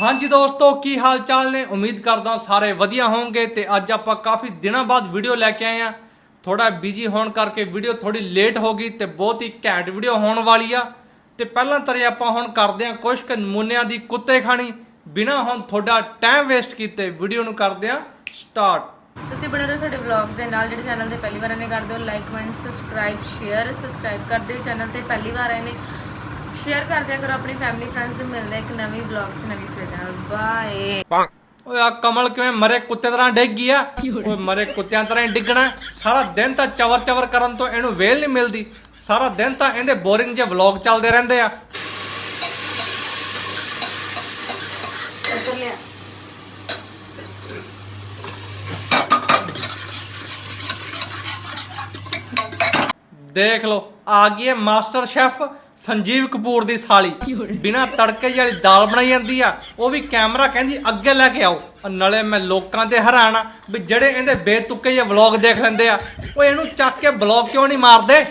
ਹਾਂਜੀ ਦੋਸਤੋ, ਕੀ ਹਾਲ ਚਾਲ ਨੇ? ਉਮੀਦ ਕਰਦਾ ਸਾਰੇ ਵਧੀਆ ਹੋਵੋਗੇ ਤੇ ਅੱਜ ਆਪਾਂ ਕਾਫੀ ਦਿਨਾਂ ਬਾਅਦ ਵੀਡੀਓ ਲੈ ਕੇ ਆਏ ਆ ਥੋੜਾ ਬਿਜ਼ੀ ਹੋਣ ਕਰਕੇ ਵੀਡੀਓ ਥੋੜੀ ਲੇਟ ਹੋ ਗਈ ਤੇ ਬਹੁਤ ਹੀ ਘੈਂਟ ਵੀਡੀਓ ਹੋਣ ਵਾਲੀ ਆ। ਤੇ ਪਹਿਲਾਂ ਤਰੇ ਆਪਾਂ ਹੁਣ ਕਰਦੇ ਆ ਕੁਝ ਕੁ ਨਮੂਨਿਆਂ ਦੀ ਕੁੱਤੇ ਖਾਣੀ। ਬਿਨਾ ਹੁਣ ਤੁਹਾਡਾ ਟਾਈਮ ਵੇਸਟ ਕੀਤੇ ਵੀਡੀਓ ਨੂੰ ਕਰਦੇ ਆ ਸਟਾਰਟ ਤੁਸੀਂ ਬਣੇ ਰਹੋ ਸਾਡੇ ਵਲੌਗਸ ਦੇ ਨਾਲ, ਜਿਹੜੇ ਚੈਨਲ ਤੇ ਪਹਿਲੀ ਵਾਰ ਆਨੇ ਕਰਦੇ ਹੋ like comment subscribe share subscribe ਕਰਦੇ ਹੋ ਚੈਨਲ ਤੇ ਪਹਿਲੀ ਵਾਰ ਆਏ ਨੇ। ਸ਼ੇਅਰ ਕਰ ਦਿਆ ਕਰੋ ਆਪਣੀ ਫੈਮਿਲੀ ਫਰੈਂਡਸ ਨੂੰ ਮਿਲਦੇ ਹਾਂ ਇੱਕ ਨਵੀਂ ਵਲੌਗ ਚ ਨਵੀਂ ਸਵੇਰ ਨਾਲ। ਬਾਏ ਓਏ ਆ ਕਮਲ ਕਿਵੇਂ ਮਰੇ ਕੁੱਤੇ ਤਰ੍ਹਾਂ ਡਿੱਗ ਗਈ ਆ ਓਏ ਮਰੇ ਕੁੱਤਿਆਂ ਤਰ੍ਹਾਂ ਹੀ ਡਿੱਗਣਾ। ਸਾਰਾ ਦਿਨ ਤਾਂ ਚਵਰ ਚਵਰ ਕਰਨ ਤੋਂ ਇਹਨੂੰ ਵੇਲ ਨਹੀਂ ਮਿਲਦੀ। ਸਾਰਾ ਦਿਨ ਤਾਂ ਇਹਦੇ ਬੋਰਿੰਗ ਜਿਹੇ ਵਲੌਗ ਚੱਲਦੇ ਰਹਿੰਦੇ ਆ। ਦੇਖ ਲਓ ਆ ਗਈ ਹੈ ਮਾਸਟਰ ਸ਼ੈਫ। ਸੰਜੀਵ ਕਪੂਰ ਦੀ ਸਾਲੀ। ਬਿਨਾ ਤੜਕੇ ਵਾਲੀ ਦਾਲ ਬਣਾਈ ਜਾਂਦੀ ਆ ਉਹ ਵੀ ਕੈਮਰਾ ਕਹਿੰਦੀ ਅੱਗੇ ਲੈ ਕੇ ਆਓ। ਔਰ ਨਾਲੇ ਮੈਂ ਲੋਕਾਂ ਤੇ ਹੈਰਾਨ ਆ ਵੀ ਜਿਹੜੇ ਇਹਦੇ ਬੇਤੁਕੇ ਜਿਹੇ ਵਲੌਗ ਦੇਖ ਲੈਂਦੇ ਆ ਉਹ ਇਹਨੂੰ ਚੱਕ ਕੇ ਵਲੌਗ ਕਿਉਂ ਨਹੀਂ ਮਾਰਦੇ?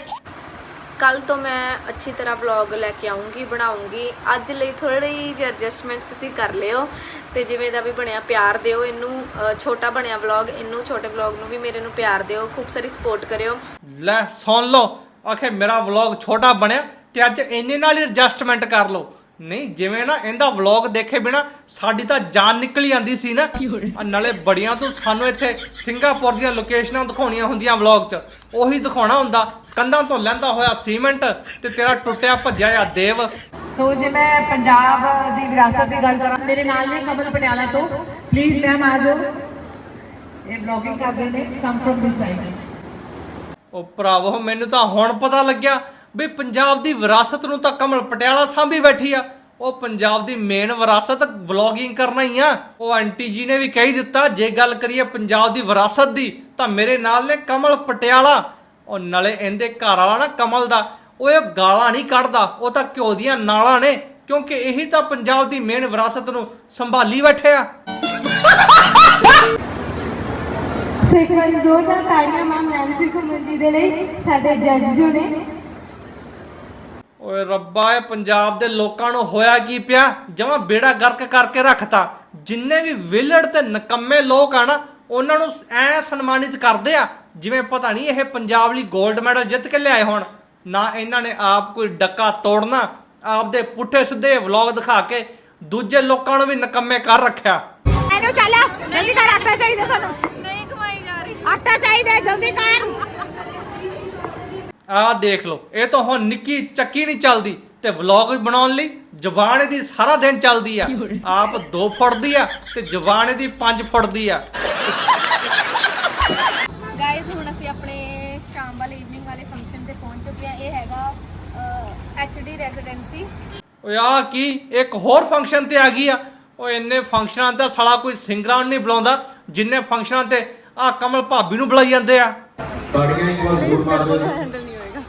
ਕੱਲ ਤੋਂ ਮੈਂ ਅੱਛੀ ਤਰ੍ਹਾਂ ਵਲੌਗ ਲੈ ਕੇ ਆਉਂਗੀ ਬਣਾਉਂਗੀ ਅੱਜ ਲਈ ਥੋੜੀ ਜਿਹੀ ਐਡਜਸਟਮੈਂਟ ਤੁਸੀਂ ਕਰ ਲਿਓ ਤੇ ਜਿਵੇਂ ਦਾ ਵੀ ਬਣਿਆ ਪਿਆਰ ਦਿਓ ਇਹਨੂੰ ਛੋਟਾ ਬਣਿਆ ਵਲੌਗ ਇਹਨੂੰ ਛੋਟੇ ਵਲੌਗ ਨੂੰ ਵੀ ਮੇਰੇ ਨੂੰ ਪਿਆਰ ਦਿਓ ਖੂਬ ਸਾਰੀ ਸਪੋਰਟ ਕਰਿਓ। ਲੈ ਸੁਣ ਲਓ ਆਖੇ ਮੇਰਾ ਵਲੌਗ ਛੋਟਾ ਬਣਿਆ ਤੇ ਅੱਜ ਇੰਨੇ ਨਾਲ ਹੀ ਐਡਜਸਟਮੈਂਟ ਕਰ ਲਓ। ਨਹੀਂ ਜਿਵੇਂ ਨਾ ਇਹਦਾ ਵਲੌਗ ਦੇਖੇ ਬਿਨਾ ਸਾਡੀ ਤਾਂ ਜਾਨ ਨਿਕਲ ਜਾਂਦੀ ਸੀ ਨਾ। ਆ ਨਾਲੇ ਬੜੀਆਂ ਤੋਂ ਸਾਨੂੰ ਇੱਥੇ ਸਿੰਗਾਪੁਰ ਦੀਆਂ ਲੋਕੇਸ਼ਨਾਂ ਦਿਖਾਉਣੀਆਂ ਹੁੰਦੀਆਂ ਵਲੌਗ 'ਚ। ਉਹੀ ਦਿਖਾਉਣਾ ਹੁੰਦਾ। ਕੰਧਾਂ ਤੋਂ ਲੈਂਦਾ ਹੋਇਆ ਸੀਮੈਂਟ ਤੇ ਤੇਰਾ ਟੁੱਟਿਆ ਭੱਜਿਆ ਆ ਦੇਵ। ਸੋ ਜੇ ਮੈਂ ਪੰਜਾਬ ਦੀ ਵਿਰਾਸਤ ਦੀ ਗੱਲ ਕਰਾਂ ਮੇਰੇ ਨਾਲ ਨੇ ਕਮਲ ਪਟਿਆਲਾ ਤੋਂ। ਪਲੀਜ਼ ਮੈਮ ਆ ਜਾਓ। ਇਹ ਬਲੌਗਿੰਗ ਕਰਦੇ ਨੇ ਕਮ ਫਰਮ ਦਿਸ ਸਾਈਡ ਉਹ ਭਰਾਵੋ ਮੈਨੂੰ ਤਾਂ ਹੁਣ ਪਤਾ ਲੱਗਿਆ। ਵੀ ਪੰਜਾਬ ਦੀ ਵਿਰਾਸਤ ਨੂੰ ਤਾਂ ਕਮਲ ਪਟਿਆਲਾ ਸਾਂਭੀ ਬੈਠੀ ਆ। ਉਹ ਪੰਜਾਬ ਦੀ ਮੇਨ ਵਿਰਾਸਤ ਵਲੌਗਿੰਗ ਕਰਨਾ ਹੀ ਆ। ਉਹ ਆਂਟੀ ਜੀ ਨੇ ਵੀ ਕਹਿ ਦਿੱਤਾ, ਜੇ ਗੱਲ ਕਰੀਏ ਪੰਜਾਬ ਦੀ ਵਿਰਾਸਤ ਦੀ, ਤਾਂ ਮੇਰੇ ਨਾਲ ਨੇ ਕਮਲ ਪਟਿਆਲਾ। ਉਹ ਨਾਲੇ ਇਹਦੇ ਘਰ ਵਾਲਾ ਨਾ ਕਮਲ ਦਾ। ਉਹ ਇਹ ਗਾਲਾਂ ਨਹੀਂ ਕੱਢਦਾ, ਉਹ ਤਾਂ ਘਿਓ ਦੀਆਂ ਨਾਲਾਂ ਨੇ, ਕਿਉਂਕਿ ਇਹੀ ਤਾਂ ਪੰਜਾਬ ਦੀ ਮੇਨ ਵਿਰਾਸਤ ਨੂੰ ਸੰਭਾਲੀ ਬੈਠਿਆ ਸੋ ਇੱਕ ਵਾਰੀ ਜ਼ੋਰਦਾਰ ਤਾੜੀਆਂ ਮੈਮ ਨੈਂਸੀ ਘੁੰਮਣ ਜੀ ਦੇ ਲਈ, ਸਾਡੇ ਜੱਜ ਜੋ ਨੇ। ਓਏ ਰੱਬਾ ਇਹ ਪੰਜਾਬ ਦੇ ਲੋਕਾਂ ਨੂੰ ਹੋਇਆ ਕੀ ਪਿਆ? ਜਮਾ ਬੇੜਾ ਗਰਕ ਕਰਕੇ ਰੱਖਤਾ। ਜਿੰਨੇ ਵੀ ਵਿਲੜ ਤੇ ਨਕੰਮੇ ਲੋਕ ਆ ਨਾ ਉਹਨਾਂ ਨੂੰ ਐ ਸਨਮਾਨਿਤ ਕਰਦੇ ਆ ਜਿਵੇਂ ਪਤਾ ਨਹੀਂ ਇਹ ਪੰਜਾਬ ਲਈ 골ਡ ਮੈਡਲ ਜਿੱਤ ਕੇ ਲਿਆਏ ਹੋਣ। ਨਾ ਇਹਨਾਂ ਨੇ ਆਪ ਕੋਈ ਡੱਕਾ ਤੋੜਨਾ ਆਪਦੇ ਪੁੱਠੇ ਸਿੱਧੇ ਵਲੌਗ ਦਿਖਾ ਕੇ ਦੂਜੇ ਲੋਕਾਂ ਨੂੰ ਵੀ ਨਕੰਮੇ ਕਰ ਰੱਖਿਆ। ਇਹਨੂੰ ਚੱਲ ਜਲਦੀ ਕਰ ਆਟਾ ਚਾਹੀਦਾ ਸਾਨੂੰ। ਨਹੀਂ ਕਮਾਈ ਜਾ ਰਹੀ। ਆਟਾ ਚਾਹੀਦਾ ਜਲਦੀ ਕਰ। ਆਹ ਦੇਖ ਲਓ ਇਹ ਤਾਂ ਹੁਣ ਨਿੱਕੀ ਚੱਕੀ ਨਹੀਂ ਚੱਲਦੀ ਤੇ ਵਲੌਗ ਬਣਾਉਣ ਲਈ ਜ਼ੁਬਾਨ ਇਹਦੀ ਸਾਰਾ ਦਿਨ ਚੱਲਦੀ ਆ। ਆਪ 2 ਫੁੱਟ ਦੀ ਆ ਤੇ ਜ਼ੁਬਾਨ ਇਹਦੀ 5 ਫੁੱਟ ਦੀ ਆ। ਗਾਇਜ਼ ਹੁਣ ਅਸੀਂ ਆਪਣੇ ਸ਼ਾਮ ਵਾਲੇ ਈਵਨਿੰਗ ਵਾਲੇ ਫੰਕਸ਼ਨ ਤੇ ਪਹੁੰਚ ਚੁੱਕੇ ਹਾਂ ਇਹ ਹੈਗਾ ਐਚਡੀ ਰੈਜ਼ੀਡੈਂਸੀ ਓਏ ਆ ਕੀ? ਇੱਕ ਹੋਰ ਫੰਕਸ਼ਨ ਤੇ ਆ ਗਈ ਆ। ਓਏ ਇੰਨੇ ਫੰਕਸ਼ਨਾਂ ਤੇ ਸਾਲਾ ਕੋਈ ਸਿੰਗਰਾਂ ਨੂੰ ਨਹੀਂ ਬੁਲਾਉਂਦਾ ਜਿੰਨੇ ਫੰਕਸ਼ਨਾਂ ਤੇ ਆ ਕਮਲ ਭਾਬੀ ਨੂੰ ਬੁਲਾਈ ਜਾਂਦੇ ਆ। ਤਾੜੀਆਂ ਇੱਕ ਵਾਰ ਜ਼ਰੂਰ ਮਾਰ ਦਿਓ ਜੀ ਹੈਂਡਲ ਨਹੀਂ ਹੋਏਗਾ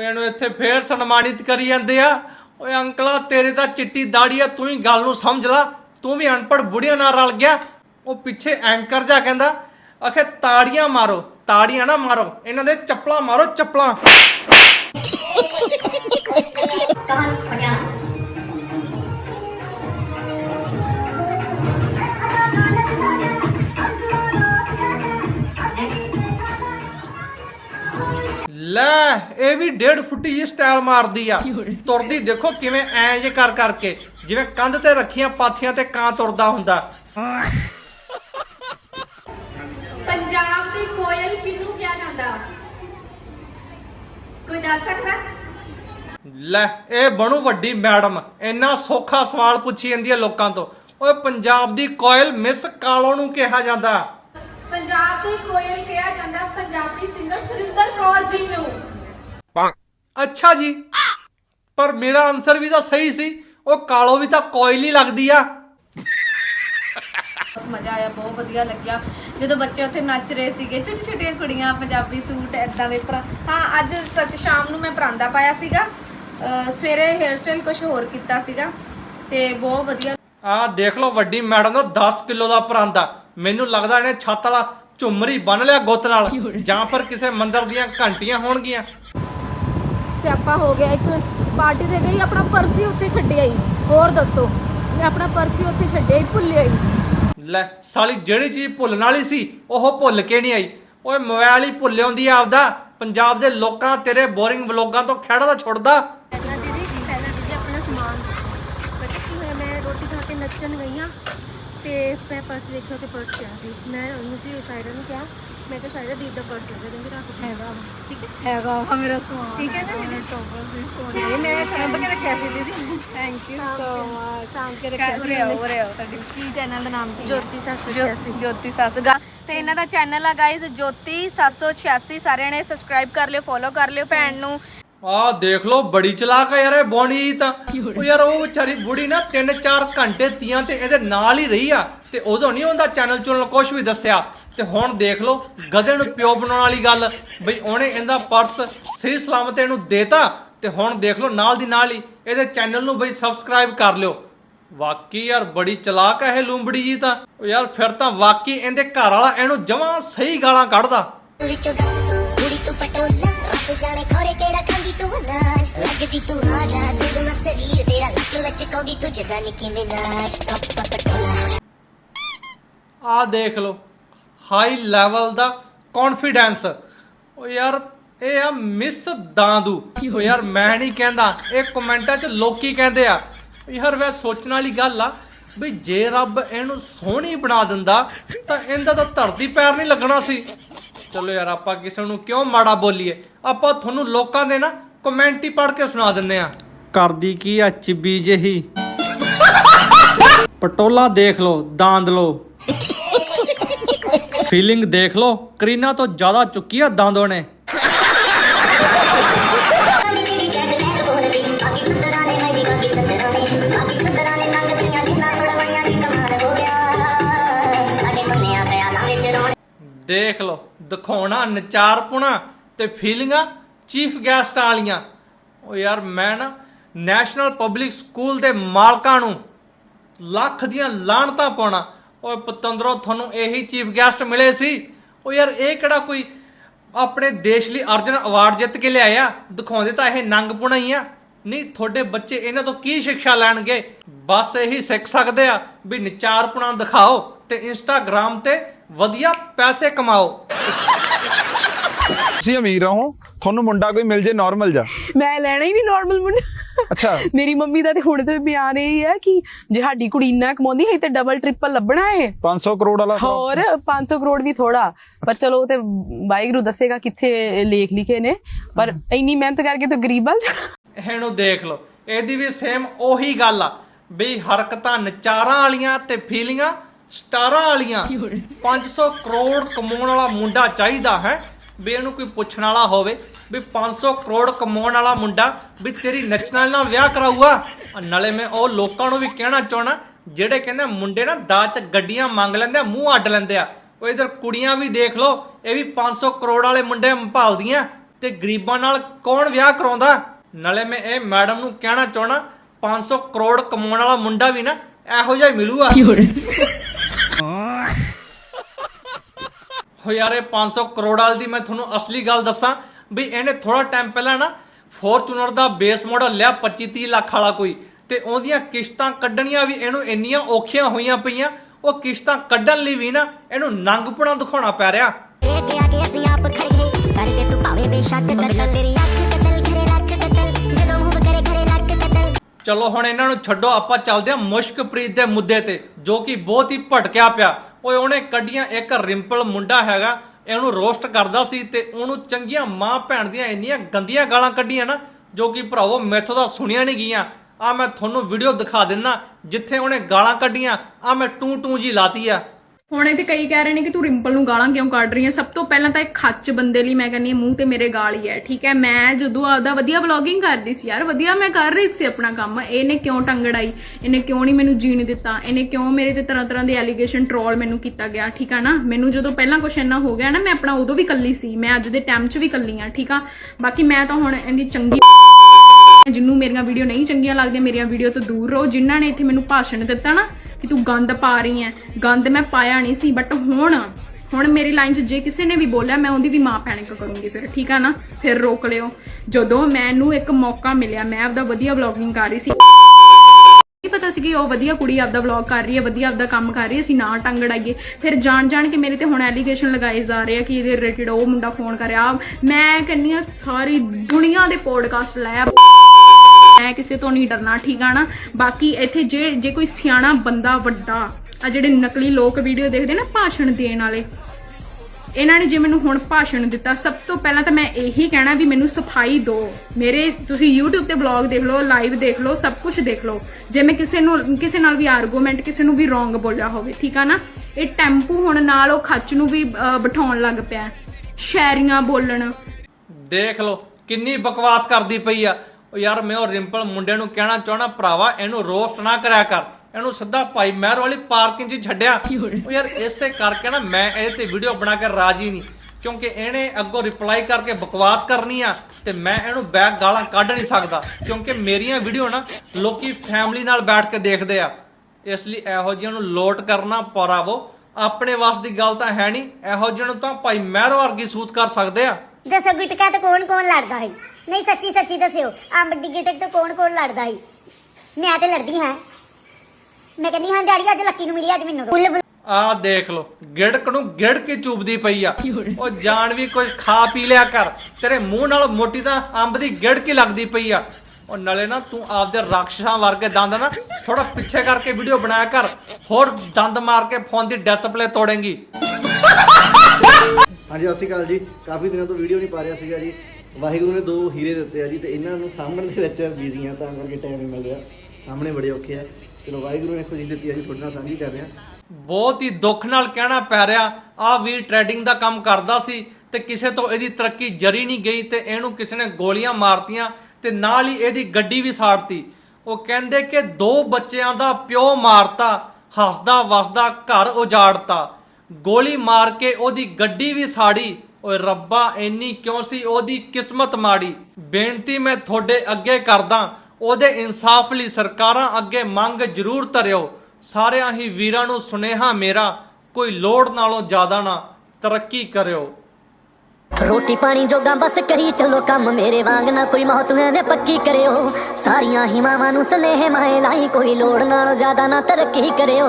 ਓਏ ਇਹਨੂੰ ਇੱਥੇ ਫੇਰ ਸਨਮਾਨਿਤ ਕਰੀ ਜਾਂਦੇ ਆ। ਓਏ ਅੰਕਲਾ, ਤੇਰੇ ਤਾਂ ਚਿੱਟੀ ਦਾੜੀ ਆ, ਤੂੰ ਹੀ ਗੱਲ ਨੂੰ ਸਮਝ ਲਾ। ਤੂੰ ਵੀ ਅਨਪੜ ਬੁੜੀਆਂ ਨਾਲ ਰਲ ਗਿਆ। ਉਹ ਪਿੱਛੇ ਐਂਕਰ ਜਾ ਕਹਿੰਦਾ ਆਖੇ ਤਾੜੀਆਂ ਮਾਰੋ, ਤਾੜੀਆਂ ਨਾ ਮਾਰੋ। ਇਹਨਾਂ ਦੇ ਚੱਪਲਾਂ ਮਾਰੋ, ਚੱਪਲਾਂ। ਲੈ ਇਹ ਵੀ ਡੇਢ ਫੁੱਟੀ ਜਿਹੀ ਸਟਾਈਲ ਮਾਰਦੀ ਆ। ਤੁਰਦੀ ਦੇਖੋ ਕਿਵੇਂ ਐ ਜੇ ਕਰ ਕਰਕੇ ਜਿਵੇਂ ਕੰਧ ਤੇ ਰੱਖੀਆਂ ਪਾਥੀਆਂ ਤੇ ਕਾਂ ਤੁਰਦਾ ਹੁੰਦਾ। ਪੰਜਾਬ ਦੀ ਕੋਇਲ ਕਿਹਨੂੰ ਕਿਹਾ ਜਾਂਦਾ? ਕੋਈ ਦੱਸ ਸਕਦਾ? ਲੈ ਇਹ ਬਣੂ ਵੱਡੀ ਮੈਡਮ। ਇੰਨਾ ਸੌਖਾ ਸਵਾਲ ਪੁੱਛੀ ਜਾਂਦੀ ਆ ਲੋਕਾਂ ਤੋਂ। ਓਏ ਪੰਜਾਬ ਦੀ ਕੋਇਲ ਮਿਸ ਕਾਲੋ ਨੂੰ ਕਿਹਾ ਜਾਂਦਾ? ਪੰਜਾਬ ਦੀ ਕੋਇਲ ਕਿਹਾ ਜਾਂਦਾ ਪੰਜਾਬੀ ਸਿੰਗਰ ਸੁਰਿੰਦਰ ਕੌਰ ਜੀ ਨੂੰ। ਅੱਛਾ ਜੀ। ਪਰ ਮੇਰਾ ਆਨਸਰ ਵੀ ਤਾਂ ਸਹੀ ਸੀ। ਉਹ ਕਾਲੋ ਵੀ ਤਾਂ ਕੋਇਲ ਹੀ ਲੱਗਦੀ ਆ। ਬਹੁਤ ਮਜ਼ਾ ਆਇਆ ਬਹੁਤ ਵਧੀਆ ਲੱਗਿਆ। ਜਦੋਂ ਬੱਚੇ ਉੱਥੇ ਨੱਚ ਰਹੇ ਸੀਗੇ ਛੋਟੀ ਛੋਟੀਆਂ ਕੁੜੀਆਂ ਪੰਜਾਬੀ ਸੂਟ ਐਦਾਂ ਦੇ ਪਰ ਹਾਂ ਅੱਜ ਸੱਚ ਸ਼ਾਮ ਨੂੰ ਮੈਂ ਪਰਾਂਦਾ ਪਾਇਆ ਸੀਗਾ। ਅਹ ਸਵੇਰੇ ਹੇਅਰ ਸਟਾਈਲ ਕੁਝ ਹੋਰ ਕੀਤਾ ਸੀਗਾ। ਤੇ ਬਹੁਤ ਵਧੀਆ ਆਹ ਦੇਖ ਲਓ ਵੱਡੀ ਮੈਡਮ ਦਾ 10 ਕਿਲੋ ਦਾ ਪਰਾਂਦਾ। ਮੈਨੂੰ ਲੱਗਦਾ ਇਹਨੇ ਛੱਤ ਵਾਲਾ ਝੁੰਮਰੀ ਬੰਨ ਲਿਆ ਗੁੱਤ ਨਾਲ ਜਾਂ ਫਿਰ ਕਿਸੇ ਮੰਦਰ ਦੀਆਂ ਘੰਟੀਆਂ ਹੋਣਗੀਆਂ। ਸਿਆਪਾ ਹੋ ਗਿਆ ਇੱਕ ਪਾਰਟੀ ਤੇ ਗਈ ਆਪਣਾ ਪਰਸ ਹੀ ਉੱਥੇ ਛੱਡਿਆ ਹੀ ਹੋਰ ਦੱਸੋ ਮੈਂ ਆਪਣਾ ਪਰਸ ਹੀ ਉੱਥੇ ਛੱਡਿਆ ਹੀ ਭੁੱਲਿਆ ਹੀ ਲੈ ਸਾਲੀ ਜਿਹੜੀ ਚੀਜ਼ ਭੁੱਲਣ ਵਾਲੀ ਸੀ ਉਹ ਭੁੱਲ ਕੇ ਨਹੀਂ ਆਈ। ਓਏ ਮੋਬਾਈਲ ਹੀ ਭੁੱਲ ਆਉਂਦੀ ਆ ਆਪਦਾ। ਪੰਜਾਬ ਦੇ ਲੋਕਾਂ ਤੇਰੇ ਬੋਰਿੰਗ ਵਲੋਗਾਂ ਤੋਂ ਖਹਿੜਾ ਦਾ ਛੁੱਟਦਾ ਪਹਿਲਾਂ ਦੀਦੀ ਪਹਿਲਾਂ ਦੀਦੀ ਆਪਣਾ ਸਮਾਨ ਪਤਾ ਕੀ ਹੋਇਆ ਮੈਂ ਰੋਟੀ ਖਾ ਕੇ ਨੱਚਣ ਗਈ ਹਾਂ ਤੇ ਮੈਂ ਪਰਸ ਦੇਖਿਆ ਤੇ ਪਰਸ ਪਿਆ ਸੀ। ਮੈਂ ਉਹਨੂੰ ਸੀ ਸ਼ਾਇਰਾ ਨੂੰ ਕਿਹਾ। ਮੈਂ ਕਿਹਾ ਸ਼ਾਇਰਾ ਦੀਦ ਦਾ ਪਰਸ ਲੱਗਾ ਕਹਿੰਦੀ ਰੱਖ ਹੈਗਾ ਠੀਕ ਹੈ? ਹੈਗਾ ਵਾ ਮੇਰਾ ਸਮਾਨ। ਠੀਕ ਹੈ ਨਾ? ਦੀਦੀ ਇਹ ਮੈਂ ਸਾਂਭ ਕੇ ਰੱਖਿਆ ਸੀ ਦੀਦੀ। ਥੈਂਕ ਯੂ ਸੋ ਮਚ ਸਾਂਭ ਕੇ ਰੱਖਿਆ ਸੀ ਉਰੇ ਆਓ ਉਰੇ ਆਓ ਤੁਹਾਡੀ ਕੀ ਚੈਨਲ ਦਾ ਨਾਮ ਕੀ ਹੈ? ਜੋਤੀ ਸੱਸ ਜੋ-। ਜੋਤੀ ਸੱਸਗਾ ਤੇ ਇਹਨਾਂ ਦਾ ਚੈਨਲ ਆ ਗਾਇਸ ਜੋਤੀ 786 ਸਾਰਿਆਂ ਨੇ ਸਬਸਕ੍ਰਾਈਬ ਕਰ ਲਿਓ ਫੋਲੋ ਕਰ ਲਿਓ ਭੈਣ ਨੂੰ। ਆਹ ਦੇਖ ਲਓ ਬੜੀ ਚਲਾਕ ਆ ਯਾਰ ਇਹ ਬੋਣੀ ਤਾਂ। ਉਹ ਯਾਰ ਉਹ ਵਿਚਾਰੀ ਬੁੜੀ ਨਾ 3-4 ਘੰਟੇ ਤੀਆਂ ਤੇ ਇਹਦੇ ਨਾਲ ਹੀ ਰਹੀ ਆ। ਤੇ ਉਦੋਂ ਨਹੀਂ ਉਹਦਾ ਚੈਨਲ ਚੁਣਲ ਕੁਝ ਵੀ ਦੱਸਿਆ। ਤੇ ਹੁਣ ਦੇਖ ਲਓ, ਗਧੇ ਨੂੰ ਪਿਓ ਬਣਾਉਣ ਵਾਲੀ ਗੱਲ, ਬਈ ਉਹਨੇ ਇਹਦਾ ਪਰਸ ਸਹੀ ਸਲਾਮਤ ਇਹਨੂੰ ਦੇਤਾ, ਤੇ ਹੁਣ ਦੇਖ ਲਓ ਨਾਲ ਦੀ ਨਾਲ ਹੀ ਇਹਦੇ ਚੈਨਲ ਨੂੰ ਬਈ ਸਬਸਕ੍ਰਾਈਬ ਕਰ ਲਿਓ। ਵਾਕਈ ਯਾਰ, ਬੜੀ ਚਲਾਕ ਹੈ ਇਹ ਲੂੰਬੜੀ ਜੀ ਤਾਂ। ਉਹ ਯਾਰ ਫਿਰ ਤਾਂ ਵਾਕੀ ਇਹਦੇ ਘਰ ਵਾਲਾ ਇਹਨੂੰ ਜਮਾਂ ਸਹੀ ਗਾਲਾਂ ਕੱਢਦਾ। ਵਿੱਚੋਂ ਕੁੜੀ ਤੂੰ ਪਟੋਲਾ ਰੱਬ ਜਾਣੇ ਖੋਰੇ ਕਿਹੜਾ ਖਾਂਦੀ ਤੂੰ ਅਨਾਜ? ਲੱਗਦੀ ਤੂੰ ਰਾਜ ਜਦੋਂ ਮੈਂ ਸਰੀਰ ਤੇਰਾ ਲੱਚ ਲਚਕੋਗੀ ਤੂੰ ਜਦਾ ਨਿੱਕੀ ਮਿਨਾਜ ਪਟੋਲਾ। ਆ ਦੇਖ ਲਓ ਹਾਈ ਲੈਵਲ ਦਾ ਕੌਨਫੀਡੈਂਸ ਉਹ ਯਾਰ ਇਹ ਆ ਮਿਸ ਦਾਦੂ। ਉਹ ਯਾਰ ਮੈਂ ਨਹੀਂ ਕਹਿੰਦਾ ਇਹ ਕਮੈਂਟਾਂ 'ਚ ਲੋਕੀ ਕਹਿੰਦੇ ਆ। ਯਾਰ ਵੈ ਸੋਚਣ ਵਾਲੀ ਗੱਲ ਆ ਵੀ ਜੇ ਰੱਬ ਇਹਨੂੰ ਸੋਹਣੀ ਬਣਾ ਦਿੰਦਾ ਤਾਂ ਇਹਦਾ ਤਾਂ ਧਰਤੀ ਪੈਰ ਨਹੀਂ ਲੱਗਣਾ ਸੀ। ਚਲੋ ਯਾਰ ਆਪਾਂ ਕਿਸੇ ਨੂੰ ਕਿਉਂ ਮਾੜਾ ਬੋਲੀਏ? ਆਪਾਂ ਤੁਹਾਨੂੰ ਲੋਕਾਂ ਦੇ ਨਾ ਕਮੈਂਟ ਹੀ ਪੜ੍ਹ ਕੇ ਸੁਣਾ ਦਿੰਨੇ ਆ। ਕਰਦੀ ਕੀ ਆ ਚਿੱਬੀ ਜਿਹੀ? ਪਟੋਲਾ ਦੇਖ ਲਓ ਦਾੰਦ ਲਓ। ਫੀਲਿੰਗ ਦੇਖ ਲਓ, ਕਰੀਨਾ ਤੋਂ ਜ਼ਿਆਦਾ ਚੁੱਕੀ ਆ ਦਾੰਦੋਂ ਨੇ ਦੇਖ ਲਓ, ਦਿਖਾਉਣਾ ਨਚਾਰਪੁਣਾ ਤੇ ਫੀਲਿੰਗਾਂ ਚੀਫ ਗੈਸਟ ਵਾਲੀਆਂ। ਉਹ ਯਾਰ, ਮੈਂ ਨਾ ਨੈਸ਼ਨਲ ਪਬਲਿਕ ਸਕੂਲ ਦੇ ਮਾਲਕਾਂ ਨੂੰ ਲੱਖ ਦੀਆਂ ਲਾਹਣਤਾਂ ਪਾਉਣਾ। ਓਏ ਪਤੰਦਰੋ, ਤੁਹਾਨੂੰ ਇਹੀ ਚੀਫ ਗੈਸਟ ਮਿਲੇ ਸੀ? ਉਹ ਯਾਰ, ਇਹ ਕਿਹੜਾ ਕੋਈ ਆਪਣੇ ਦੇਸ਼ ਲਈ ਅਰਜਨ ਅਵਾਰਡ ਜਿੱਤ ਕੇ ਲਿਆਇਆ ਦਿਖਾਉਂਦੇ ਤਾਂ ਇਹ ਨੰਗਪੁਣਾ ਹੀ ਆ। ਨਹੀਂ, ਤੁਹਾਡੇ ਬੱਚੇ ਇਹਨਾਂ ਤੋਂ ਕੀ ਸਿੱਖਿਆ ਲੈਣਗੇ? ਬਸ ਇਹੀ ਸਿੱਖ ਸਕਦੇ ਆ ਵੀ ਨਚਾਰਪੁਣਾ ਦਿਖਾਓ ਤੇ ਇੰਸਟਾਗ੍ਰam ਤੇ ਵਧੀਆ ਪੈਸੇ ਕਮਾਓ। ਤੁਸੀਂ ਅਮੀਰ ਹੋ ਤੁਹਾਨੂੰ ਮੁੰਡਾ ਕੋਈ ਮਿਲ ਜੇ ਨਾਰਮਲ ਜਾ ਮੈਂ ਲੈਣਾ ਹੀ ਨਹੀਂ ਨਾਰਮਲ ਮੁੰਡਾ। ਅੱਛਾ। ਮੇਰੀ ਮੰਮੀ ਦਾ ਤੇ ਹੁਣ ਤੇ ਬਿਆਨ ਇਹ ਹੈ ਕਿ ਜੇ ਸਾਡੀ ਕੁੜੀ ਇੰਨਾ ਕਮਾਉਂਦੀ ਹੈ ਤੇ ਡਬਲ ਟ੍ਰਿਪਲ ਲੱਭਣਾ ਹੈ। 500 ਕਰੋੜ ਵਾਲਾ ਹੋਰ 500 ਕਰੋੜ ਵੀ ਥੋੜਾ ਪਰ ਚਲੋ ਤੇ ਵਾਹਿਗੁਰੂ ਦੱਸੇਗਾ ਕਿੱਥੇ ਲੇਖ ਲਿਖੇ ਨੇ। ਪਰ ਇੰਨੀ ਮਿਹਨਤ ਕਰਕੇ ਤਾਂ ਗਰੀਬ ਇਹਨੂੰ ਦੇਖ ਲਓ ਇਹਦੀ ਵੀ ਸੇਮ ਉਹੀ ਗੱਲ ਆ। ਵੀ ਹਰਕਤਾਂ ਨਚਾਰਾਂ ਵਾਲੀਆਂ ਤੇ ਫੀਲਿੰਗਾਂ ਸਟਾਰਾਂ ਵਾਲੀਆਂ। 500 ਕਰੋੜ ਕਮਾਉਣ ਵਾਲਾ ਮੁੰਡਾ ਚਾਹੀਦਾ ਹੈ। ਵੀ ਇਹਨੂੰ ਕੋਈ ਪੁੱਛਣ ਵਾਲਾ ਹੋਵੇ ਵੀ 500 ਕਰੋੜ ਕਮਾਉਣ ਵਾਲਾ ਮੁੰਡਾ ਵੀ ਤੇਰੀ ਨੱਚਣ ਵਾਲੇ ਨਾਲ ਵਿਆਹ ਕਰਾਊਗਾ। ਨਾਲੇ ਮੈਂ ਉਹ ਲੋਕਾਂ ਨੂੰ ਵੀ ਕਹਿਣਾ ਚਾਹਣਾ ਜਿਹੜੇ ਕਹਿੰਦੇ ਮੁੰਡੇ ਨਾ ਦਾਜ ਚ ਗੱਡੀਆਂ ਮੰਗ ਲੈਂਦੇ ਆ ਮੂੰਹ ਅੱਡ ਲੈਂਦੇ ਆ। ਉਹ ਇਧਰ ਕੁੜੀਆਂ ਵੀ ਦੇਖ ਲਓ ਇਹ ਵੀ 500 ਕਰੋੜ ਵਾਲੇ ਮੁੰਡੇ ਭਾਲਦੀਆਂ ਤੇ ਗਰੀਬਾਂ ਨਾਲ ਕੌਣ ਵਿਆਹ ਕਰਾਉਂਦਾ? ਨਾਲੇ ਮੈਂ ਇਹ ਮੈਡਮ ਨੂੰ ਕਹਿਣਾ ਚਾਹਣਾ 500 ਕਰੋੜ ਕਮਾਉਣ ਵਾਲਾ ਮੁੰਡਾ ਵੀ ਨਾ ਇਹੋ ਜਿਹਾ ਹੀ ਮਿਲੂਗਾ। ਹੋ ਯਾਰ, ਇਹ 500 ਕਰੋੜ ਵਾਲੀ ਦੀ ਮੈਂ ਤੁਹਾਨੂੰ ਅਸਲੀ ਗੱਲ ਦੱਸਾਂ ਵੀ ਇਹਨੇ ਥੋੜਾ ਟਾਈਮ ਪਹਿਲਾਂ ਨਾ ਫੋਰਚੂਨਰ ਦਾ ਬੇਸ ਮਾਡਲ ਲਿਆ 25 30 ਲੱਖ ਵਾਲਾ ਕੋਈ ਤੇ ਉਹਦੀਆਂ ਕਿਸ਼ਤਾਂ ਕੱਢਣੀਆਂ ਵੀ ਇਹਨੂੰ ਇੰਨੀਆਂ ਔਖੀਆਂ ਹੋਈਆਂ ਪਈਆਂ, ਉਹ ਕਿਸ਼ਤਾਂ ਕੱਢਣ ਲਈ ਵੀ ਨਾ ਇਹਨੂੰ ਨੰਗਪੁਣਾ ਦਿਖਾਉਣਾ ਪੈ ਰਿਹਾ। ਅੱਗੇ ਅੱਗੇ ਅਸੀਂ ਆਪ ਖੜ ਗਏ ਕਰਦੇ ਤੂੰ ਭਾਵੇਂ ਬੇਸ਼ੱਕ ਕਤਲ ਤੇਰੀ ਅੱਖ ਕਤਲ ਘਰੇ ਲੱਖ ਕਤਲ ਜਦੋਂ ਮੂੰਹ ਕਰੇ ਘਰੇ ਲੱਖ ਕਤਲ ਚਲੋ ਹੁਣ ਇਹਨਾਂ ਨੂੰ ਛੱਡੋ, ਆਪਾਂ ਚੱਲਦੇ ਹਾਂ ਮੁਸ਼ਕਪ੍ਰੀਤ ਦੇ ਮੁੱਦੇ ਤੇ, ਜੋ ਕਿ ਬਹੁਤ ਹੀ ਭਟਕਿਆ ਪਿਆ। ਓਏ ਉਹਨੇ ਕੱਢੀਆਂ ਇੱਕ ਰਿੰਪਲ ਮੁੰਡਾ ਹੈਗਾ, ਇਹਨੂੰ ਰੋਸਟ ਕਰਦਾ ਸੀ ਤੇ ਉਹਨੂੰ ਚੰਗੀਆਂ ਮਾਂ ਭੈਣ ਦੀਆਂ ਇੰਨੀਆਂ ਗੰਦੀਆਂ ਗਾਲਾਂ ਕੱਢੀਆਂ ਨਾ, ਜੋ ਕਿ ਭਰਾਵੋ ਮੈਥੋਂ ਦਾ ਸੁਣਿਆ ਨਹੀਂ ਗਈਆਂ। ਆ ਮੈਂ ਤੁਹਾਨੂੰ ਵੀਡੀਓ ਦਿਖਾ ਦਿੰਨਾ, ਜਿੱਥੇ ਉਹਨੇ ਗਾਲਾਂ ਕੱਢੀਆਂ ਆ ਮੈਂ ਟੂ ਟੂ ਜੀ ਲਾਤੀ ਆ। ਹੁਣ ਇਹ ਤੇ ਕਈ ਕਹਿ ਰਹੇ ਨੇ ਕਿ ਤੂੰ ਰਿੰਪਲ ਨੂੰ ਗਾਲਾਂ ਕਿਉਂ ਕੱਢ ਰਹੀ ਹੈ ਸਭ ਤੋਂ ਪਹਿਲਾਂ ਤਾਂ ਇੱਕ ਖੱਚ ਬੰਦੇ ਲਈ ਮੈਂ ਕਹਿੰਨੀ ਮੂੰਹ ਤੇ ਮੇਰੇ ਗਾਲ ਹੀ ਹੈ ਠੀਕ ਹੈ ਮੈਂ ਜਦੋਂ ਆਪਦਾ ਵਧੀਆ ਵਲੌਗਿੰਗ ਕਰਦੀ ਸੀ ਯਾਰ, ਵਧੀਆ ਮੈਂ ਕਰ ਰਹੀ ਸੀ ਆਪਣਾ ਕੰਮ। ਇਹਨੇ ਕਿਉਂ ਟੰਗੜਾਈ? ਇਹਨੇ ਕਿਉਂ ਨਹੀਂ ਮੈਨੂੰ ਜੀਣ ਦਿੱਤਾ? ਇਹਨੇ ਕਿਉਂ ਮੇਰੇ ਤੇ ਤਰ੍ਹਾਂ ਤਰ੍ਹਾਂ ਦੇ ਐਲੀਗੇਸ਼ਨ ਟ੍ਰੋਲ ਮੈਨੂੰ ਕੀਤਾ ਗਿਆ, ਠੀਕ ਆ ਨਾ? ਮੈਨੂੰ ਜਦੋਂ ਪਹਿਲਾਂ ਕੁਛ ਇੰਨਾ ਹੋ ਗਿਆ ਨਾ, ਮੈਂ ਆਪਣਾ ਉਦੋਂ ਵੀ ਕੱਲੀ ਸੀ। ਮੈਂ ਅੱਜ ਦੇ ਟਾਈਮ 'ਚ ਵੀ ਕੱਲੀ ਆ, ਠੀਕ ਆ? ਬਾਕੀ ਮੈਂ ਤਾਂ ਹੁਣ ਇਹਦੀ ਚੰਗੀ ਜਿੰਨੂੰ ਮੇਰੀਆਂ ਵੀਡੀਓ ਨਹੀਂ ਚੰਗੀਆਂ ਲੱਗਦੀਆਂ, ਮੇਰੀਆਂ ਵੀਡੀਓ ਤੋਂ ਦੂਰ ਰਹੋ। ਜਿਨ੍ਹਾਂ ਨੇ ਇੱਥੇ ਮੈਨੂੰ ਭਾਸ਼ਣ ਦਿੱਤਾ ਨਾ ਕਿ ਤੂੰ ਗੰਦ ਪਾ ਰਹੀ ਐ। ਗੰਦ ਮੈਂ ਪਾਇਆ ਨਹੀਂ ਸੀ ਬਟ ਹੁਣ ਹੁਣ ਮੇਰੀ ਲਾਈਨ 'ਚ ਜੇ ਕਿਸੇ ਨੇ ਵੀ ਬੋਲਿਆ, ਮੈਂ ਉਹਦੀ ਵੀ ਮਾਂ ਪੈਣਿਕ ਕਰੂੰਗੀ ਫਿਰ, ਠੀਕ ਆ ਨਾ? ਫਿਰ ਰੋਕ ਲਿਓ। ਜਦੋਂ ਮੈਨੂੰ ਇੱਕ ਮੌਕਾ ਮਿਲਿਆ, ਮੈਂ ਆਪਦਾ ਵਧੀਆ ਵਲੌਗਿੰਗ ਕਰ ਰਹੀ ਸੀ। ਨਹੀਂ ਪਤਾ ਸੀ ਕਿ ਉਹ ਵਧੀਆ ਕੁੜੀ ਆਪਦਾ ਵਲੌਗ ਕਰ ਰਹੀ ਹੈ ਵਧੀਆ ਆਪਦਾ ਕੰਮ ਕਰ ਰਹੀ ਹੈ ਅਸੀਂ ਨਾ ਟੰਗ ਅੜਾਈਏ ਫਿਰ ਜਾਣ ਜਾਣ ਕੇ ਮੇਰੇ ਤੇ ਹੁਣ ਐਲੀਗੇਸ਼ਨ ਲਗਾਏ ਜਾ ਰਹੇ ਆ ਕਿ ਇਹਦੇ ਰਿਲੇਟਡ ਉਹ ਮੁੰਡਾ ਫੋਨ ਕਰਿਆ। ਮੈਂ ਕਹਿੰਨੀ ਆ, ਸਾਰੀ ਦੁਨੀਆ ਦੇ ਪੋਡਕਾਸਟ ਲਾਇਆ ਮੈਂ ਕਿਸੇ ਤੋਂ ਨਹੀਂ ਡਰਨਾ, ਠੀਕ ਆ ਨਾ? ਬਾਕੀ ਇੱਥੇ ਜੇ ਜੇ ਕੋਈ ਸਿਆਣਾ ਬੰਦਾ ਵੱਡਾ, ਆ ਜਿਹੜੇ ਨਕਲੀ ਲੋਕ ਵੀਡੀਓ ਦੇਖਦੇ ਨਾ ਭਾਸ਼ਣ ਦੇਣ ਵਾਲੇ, ਇਹਨਾਂ ਨੇ ਜੇ ਮੈਨੂੰ ਹੁਣ ਭਾਸ਼ਣ ਦਿੱਤਾ, ਸਭ ਤੋਂ ਪਹਿਲਾਂ ਤਾਂ ਮੈਂ ਇਹੀ ਕਹਿਣਾ ਵੀ ਮੈਨੂੰ ਸਫ਼ਾਈ ਦਿਓ ਮੇਰੇ, ਤੁਸੀਂ YouTube ਤੇ ਵਲੌਗ ਦੇਖ ਲਓ ਲਾਈਵ ਦੇਖ ਲਓ, ਸਭ ਕੁਝ ਦੇਖ ਲਓ। ਜੇ ਮੈਂ ਕਿਸੇ ਨੂੰ, ਕਿਸੇ ਨਾਲ ਵੀ ਆਰਗੂਮੈਂਟ ਕਿਸੇ ਨੂੰ ਵੀ ਰੋਂਗ ਬੋਲਿਆ ਹੋਵੇ, ਠੀਕ ਆ ਨਾ? ਇਹ ਟੈਂਪੂ ਹੁਣ ਨਾਲ ਉਹ ਖੱਚ ਨੂੰ ਵੀ ਬਿਠਾਉਣ ਲੱਗ ਪਿਆ। ਸ਼ਾਇਰੀਆਂ ਬੋਲਣ। ਦੇਖ ਲਓ, ਕਿੰਨੀ ਬਕਵਾਸ ਕਰਦੀ ਪਈ ਆ। ਉਹ ਯਾਰ ਮੈਂ ਉਹ ਰਿੰਪਲ ਮੁੰਡੇ ਨੂੰ ਕਹਿਣਾ ਚਾਹਣਾ ਭਰਾਵਾ ਇਹਨੂੰ ਰੋਸਟ ਨਾ ਕਰਿਆ ਕਰ। ਇਹਨੂੰ ਸਿੱਧਾ ਭਾਈ ਮਹਿਰ ਵਾਲੀ ਪਾਰਕਿੰਗ 'ਚ ਛੱਡਿਆ। ਉਹ ਯਾਰ ਇਸੇ ਕਰਕੇ ਨਾ ਮੈਂ ਇਹਦੇ ਤੇ ਵੀਡੀਓ ਬਣਾ ਕੇ ਰਾਜੀ ਨਹੀਂ। ਕਿਉਂਕਿ ਇਹਨੇ ਅੱਗੋਂ ਰਿਪਲਾਈ ਕਰਕੇ ਬਕਵਾਸ ਕਰਨੀ ਆ ਤੇ ਮੈਂ ਇਹਨੂੰ ਬੈਕ ਗਾਲਾਂ ਕੱਢ ਨਹੀਂ ਸਕਦਾ। ਕਿਉਂਕਿ ਮੇਰੀਆਂ ਵੀਡੀਓ ਨਾ ਲੋਕੀ ਫੈਮਿਲੀ ਨਾਲ ਬੈਠ ਕੇ ਦੇਖਦੇ ਆ। ਇਸ ਲਈ ਇਹੋ ਜਿਹੀਆਂ ਨੂੰ ਲੋਟ ਕਰਨਾ ਪਰਾਵੋ ਆਪਣੇ ਵਾਸ ਦੀ ਗੱਲ ਤਾਂ ਹੈ ਨਹੀਂ। ਇਹੋ ਜਿਹੇ ਨੂੰ ਤਾਂ ਭਾਈ ਮਹਿਰ ਵਰਗੀ ਸੂਤ ਕਰ ਸਕਦੇ ਆ। ਦੱਸੋ ਗਿਟਕਾ ਤੋਂ ਕੌਣ ਕੌਣ ਲੜਦਾ ਹੈ? ਨਹੀਂ ਸੱਚੀ ਸੱਚੀ ਦੱਸਿਓ ਅੰਬ ਦੀ ਗਿਟਕ ਤੋਂ ਕੌਣ ਕੌਣ ਲੜਦਾ ਹੈ ਮੈਂ ਤੇ ਲੜਦੀ ਹਾਂ। ਮੈਂ ਕਹਿੰਦੀ ਹਾਂ ਡੈਡੀ ਅੱਜ ਲੱਕੀ ਨੂੰ ਮਿਲੀ ਅੱਜ ਮੈਨੂੰ ਫੁੱਲ ਆਹ ਦੇਖ ਲੋ ਗਿੜਕ ਨੂੰ ਗਿੜ ਕੇ ਚੂਬਦੀ ਪਈ ਆ। ਉਹ ਜਾਣ ਵੀ ਕੁਝ ਖਾ ਪੀ ਲਿਆ ਕਰ। ਤੇਰੇ ਮੂੰਹ ਨਾਲ ਮੋਟੀ ਤਾਂ ਅੰਬ ਦੀ ਗਿੜ ਕੀ ਲੱਗਦੀ ਪਈ ਆ। ਉਹ ਨਾਲੇ ਨਾ ਤੂੰ ਆਪਦੇ ਰਾਖਸ਼ਾਂ ਵਰਗੇ ਦੰਦ ਨਾ ਥੋੜਾ ਪਿੱਛੇ ਕਰਕੇ ਵੀਡੀਓ ਬਣਾਇਆ ਕਰ। ਹੋਰ ਦੰਦ ਮਾਰ ਕੇ ਫੋਨ ਦੀ ਡਿਸਪਲੇ ਤੋੜੇਂਗੀ। ਹਾਂਜੀ ਸਤਿ ਸ਼੍ਰੀ ਅਕਾਲ ਜੀ। ਕਾਫੀ ਦਿਨਾਂ ਤੋਂ ਵੀਡੀਓ ਨਹੀਂ ਪਾ ਰਿਹਾ ਸੀਗਾ ਜੀ। ਵਾਹਿਗੁਰੂ ਨੇ ਦੋ ਹੀਰੇ ਦਿੱਤੇ ਆ ਜੀ ਤੇ ਇਹਨਾਂ ਨੂੰ ਸਾਹਮਣੇ ਦੇ ਵਿੱਚ ਬਿਜ਼ੀ ਤਾਂ ਕਰਕੇ ਟਾਈਮ ਨਹੀਂ ਮਿਲ ਰਿਹਾ। ਸਾਹਮਣੇ ਬੜੇ ਔਖੇ ਆ। ਚਲੋ ਵਾਹਿਗੁਰੂ ਨੇ ਖੁਸ਼ੀ ਦਿੱਤੀ ਆ ਤੁਹਾਡੇ ਨਾਲ ਸਾਂਝੀ ਕਰ ਰਿਹਾ ਬਹੁਤ ਹੀ ਦੁੱਖ ਨਾਲ ਕਹਿਣਾ ਪੈ ਰਿਹਾ ਆ ਵੀਰ ਟ੍ਰੇਡਿੰਗ ਦਾ ਕੰਮ ਕਰਦਾ ਸੀ ਤੇ ਕਿਸੇ ਤੋਂ ਇਹਦੀ ਤਰੱਕੀ ਜਰੀ ਨਹੀਂ ਗਈ ਤੇ ਇਹਨੂੰ ਕਿਸੇ ਨੇ ਗੋਲੀਆਂ ਮਾਰਤੀਆਂ ਤੇ ਨਾਲ ਹੀ ਇਹਦੀ ਗੱਡੀ ਵੀ ਸਾੜਤੀ। ਉਹ ਕਹਿੰਦੇ ਕਿ ਦੋ ਬੱਚਿਆਂ ਦਾ ਪਿਓ ਮਾਰਤਾ, ਹੱਸਦਾ ਵਸਦਾ ਘਰ ਉਜਾੜਤਾ। ਗੋਲੀ ਮਾਰ ਕੇ ਉਹਦੀ ਗੱਡੀ ਵੀ ਸਾੜੀ ਓਏ ਰੱਬਾ, ਇੰਨੀ ਕਿਉਂ ਸੀ ਉਹਦੀ ਕਿਸਮਤ ਮਾੜੀ? ਬੇਨਤੀ ਮੈਂ ਤੁਹਾਡੇ ਅੱਗੇ ਕਰਦਾ। ਉਹਦੇ ਇਨਸਾਫ ਲਈ ਸਰਕਾਰਾਂ ਅੱਗੇ ਮੰਗ ਜ਼ਰੂਰ ਧਰਿਓ। ਸਾਰਿਆਂ ਹੀ ਵੀਰਾਂ ਨੂੰ ਸੁਨੇਹਾ ਮੇਰਾ, ਕੋਈ ਲੋੜ ਨਾਲੋਂ ਜ਼ਿਆਦਾ ਨਾ, ਤਰੱਕੀ ਕਰਿਓ। ਰੋਟੀ ਪਾਣੀ ਜੋਗਾ ਬਸ ਕਰੀ, ਚੱਲੋ ਕੰਮ ਮੇਰੇ ਵਾਂਗ ਨਾ, ਕੋਈ ਮੌਤ ਐਵੇਂ ਪੱਕੀ ਕਰਿਓ। ਸਾਰੀਆਂ ਹੀ ਮਾਵਾਂ ਨੂੰ ਸਨੇਹ ਮਾਏ ਲਾਈ, ਕੋਈ ਲੋੜ ਨਾਲੋਂ ਜ਼ਿਆਦਾ ਨਾ, ਤਰੱਕੀ ਕਰਿਓ।